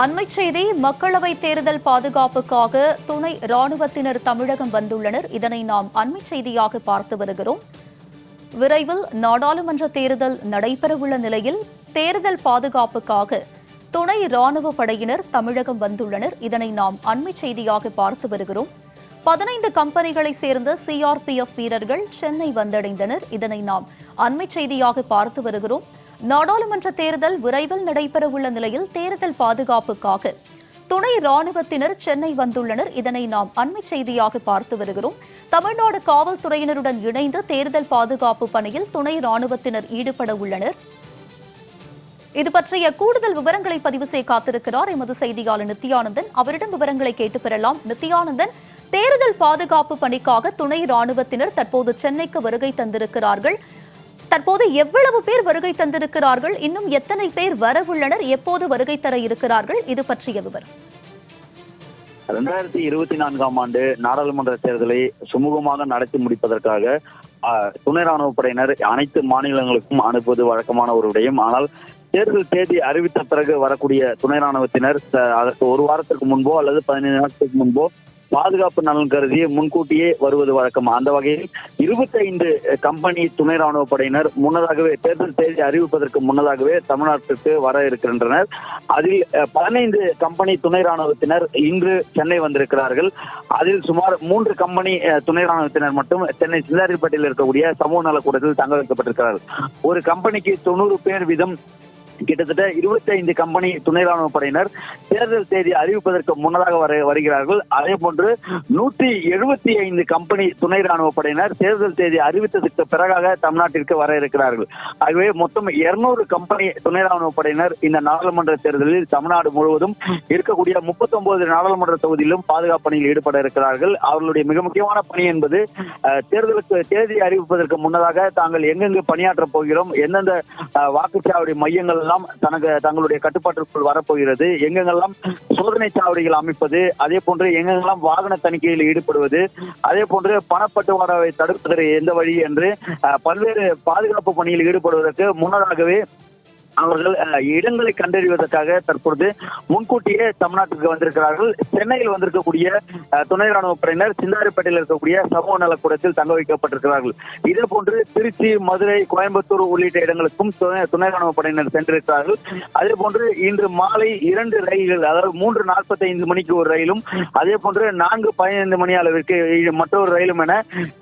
அண்மை செய்தி மக்களவை தேர்தல் பாதுகாப்புக்காக துணை ராணுவத்தினர் தமிழகம் வந்துள்ளனர். இதனை நாம் அண்மை செய்தியாக பார்த்து வருகிறோம். விரைவில் நாடாளுமன்ற தேர்தல் நடைபெறவுள்ள நிலையில் தேர்தல் பாதுகாப்புக்காக துணை ராணுவ படையினர் தமிழகம் வந்துள்ளனர். இதனை நாம் அண்மை செய்தியாக பார்த்து வருகிறோம். பதினைந்து கம்பெனிகளை சேர்ந்த சிஆர்பிஎஃப் வீரர்கள் சென்னை வந்தடைந்தனர். இதனை நாம் அண்மை செய்தியாக பார்த்து வருகிறோம். நாடாளுமன்ற தேர்தல் விரைவில் நடைபெறவுள்ள நிலையில் தேர்தல் பாதுகாப்புக்காக துணை ராணுவத்தினர் சென்னை வந்துள்ளனர். இதனை நாம் அண்மை செய்தியாக பார்த்து வருகிறோம். தமிழ்நாடு காவல்துறையினருடன் இணைந்து தேர்தல் பாதுகாப்பு பணியில் துணை ராணுவத்தினர் ஈடுபட உள்ளனர். இது பற்றிய கூடுதல் விவரங்களை பதிவு செய்ய காத்திருக்கிறார் எமது செய்தியாளர் நித்யானந்தன் அவரிடம் விவரங்களை கேட்டு பெறலாம். நித்யானந்தன் தேர்தல் பாதுகாப்பு பணிக்காக துணை ராணுவத்தினர் தற்போது சென்னைக்கு வருகை தந்திருக்கிறார்கள். தற்போது எவ்வளவு பேர் வருகை தந்திருக்கிறார்கள்? இன்னும் எத்தனை பேர் வரவுள்ளனர்? எப்போது வருகை தர இருக்கிறார்கள்? இது பற்றிய விவரம். இரண்டாயிரத்தி இருபத்தி நான்காம் ஆண்டு நாடாளுமன்ற தேர்தலை சுமூகமாக நடத்தி முடிப்பதற்காக ஆஹ், துணை ராணுவ படையினர் அனைத்து மாநிலங்களுக்கும் அனுப்புவது வழக்கமான ஒரு விடயம் ஆனால் தேர்தல் தேதி அறிவித்த பிறகு வரக்கூடிய துணை ராணுவத்தினர் அஹ், அதற்கு ஒரு வாரத்திற்கு முன்போ அல்லது பதினைந்து நாட்களுக்கு முன்போ பாதுகாப்பு நலன் கருதி முன்கூட்டியே வருவது வழக்கம். அந்த வகையில் இருபத்தைந்து கம்பெனி துணை ராணுவ படையினர் முன்னதாகவே தேர்தல் தேதி அறிவிப்பதற்கு முன்னதாகவே தமிழ்நாட்டிற்கு வர இருக்கின்றனர். அதில் அஹ், பதினைந்து கம்பெனி துணை ராணுவத்தினர் இன்று சென்னை வந்திருக்கிறார்கள். அதில் சுமார் மூன்று கம்பெனி துணை ராணுவத்தினர் மட்டும் சென்னை சிந்தாரிப்பட்டியில் இருக்கக்கூடிய சமூக நலக்கூடத்தில் தங்க வைக்கப்பட்டிருக்கிறார்கள். ஒரு கம்பெனிக்கு தொண்ணூறு பேர் வீதம் கிட்டத்தட்ட 25 கம்பெனி துணை ராணுவ படையினர் தேர்தல் தேதி அறிவிப்பதற்கு முன்னதாக வர வருகிறார்கள். அதே போன்று நூற்றி எழுபத்தி ஐந்து கம்பெனி துணை ராணுவ படையினர் தேர்தல் தேதி அறிவித்ததற்கு பிறகாக தமிழ்நாட்டிற்கு வர இருக்கிறார்கள். ஆகவே மொத்தம் 200 கம்பெனி துணை ராணுவ படையினர் இந்த நாடாளுமன்ற தேர்தலில் தமிழ்நாடு முழுவதும் இருக்கக்கூடிய 39 நாடாளுமன்ற தொகுதியிலும் பாதுகாப்பு பணியில் ஈடுபட இருக்கிறார்கள். அவர்களுடைய மிக முக்கியமான பணி என்பது தேர்தலுக்கு தேதி அறிவிப்பதற்கு முன்னதாக தாங்கள் எங்கெங்கு பணியாற்றப் போகிறோம் எந்தெந்த வாக்குச்சாவடி மையங்கள் எல்லாம் தனக்கு தங்களுடைய கட்டுப்பாட்டிற்குள் வரப்போகிறது எங்கெங்கெல்லாம் சோதனை சாவடிகள் அமைப்பது அதே போன்று எங்கெங்கெல்லாம் வாகன தணிக்கையில் ஈடுபடுவது அதே போன்று பணப்பட்டுவாடாவை தடுப்பதற்கு எந்த வழி என்று அஹ், பல்வேறு பாதுகாப்பு பணியில் ஈடுபடுவதற்கு முன்னதாகவே அவர்கள் இடங்களை கண்டறிவதற்காக தற்பொழுது முன்கூட்டியே தமிழ்நாட்டுக்கு வந்திருக்கிறார்கள். சென்னையில் வந்திருக்கக்கூடிய துணை ராணுவ படையினர் சிந்தாரிப்பேட்டையில் இருக்கக்கூடிய சமூக நலக்கூடத்தில் தங்க வைக்கப்பட்டிருக்கிறார்கள். இதே போன்று திருச்சி மதுரை கோயம்புத்தூர் உள்ளிட்ட இடங்களுக்கும் துணை ராணுவ படையினர் சென்றிருக்கிறார்கள். அதே போன்று இன்று மாலை இரண்டு ரயில்கள் அதாவது மூன்று நாற்பத்தி ஐந்து மணிக்கு ஒரு ரயிலும் அதே போன்று நான்கு பதினைந்து மணி அளவிற்கு மற்றொரு ரயிலும் என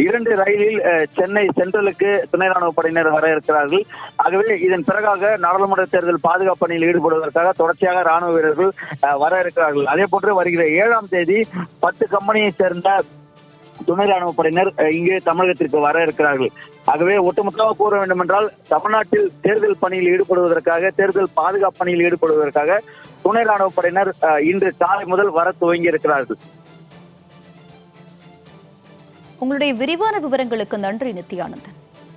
இரண்டு ரயிலில் சென்னை சென்ட்ரலுக்கு துணை ராணுவ படையினர் வர இருக்கிறார்கள். ஆகவே இதன் பிறகாக நாடாளுமன்ற நாடாளுமன்ற தேர்தல் பாதுகாப்பு பணியில் ஈடுபடுவதற்காக தொடர்ச்சியாக ராணுவ வீரர்கள் வர இருக்கிறார்கள். அதே போன்று வருகிற ஏழாம் தேதி பத்து கம்பெனியை சேர்ந்த துணை ராணுவ படையினர் இங்கே தமிழகத்திற்கு வர இருக்கிறார்கள். ஆகவே ஒட்டுமொத்தமாக கூற வேண்டும் என்றால் தமிழ்நாட்டில் தேர்தல் பணியில் ஈடுபடுவதற்காக தேர்தல் பாதுகாப்பு பணியில் ஈடுபடுவதற்காக துணை ராணுவ படையினர் இன்று காலை முதல் வர துவங்கி இருக்கிறார்கள். உங்களுடைய விரிவான விவரங்களுக்கு நன்றி நித்யானந்தன்.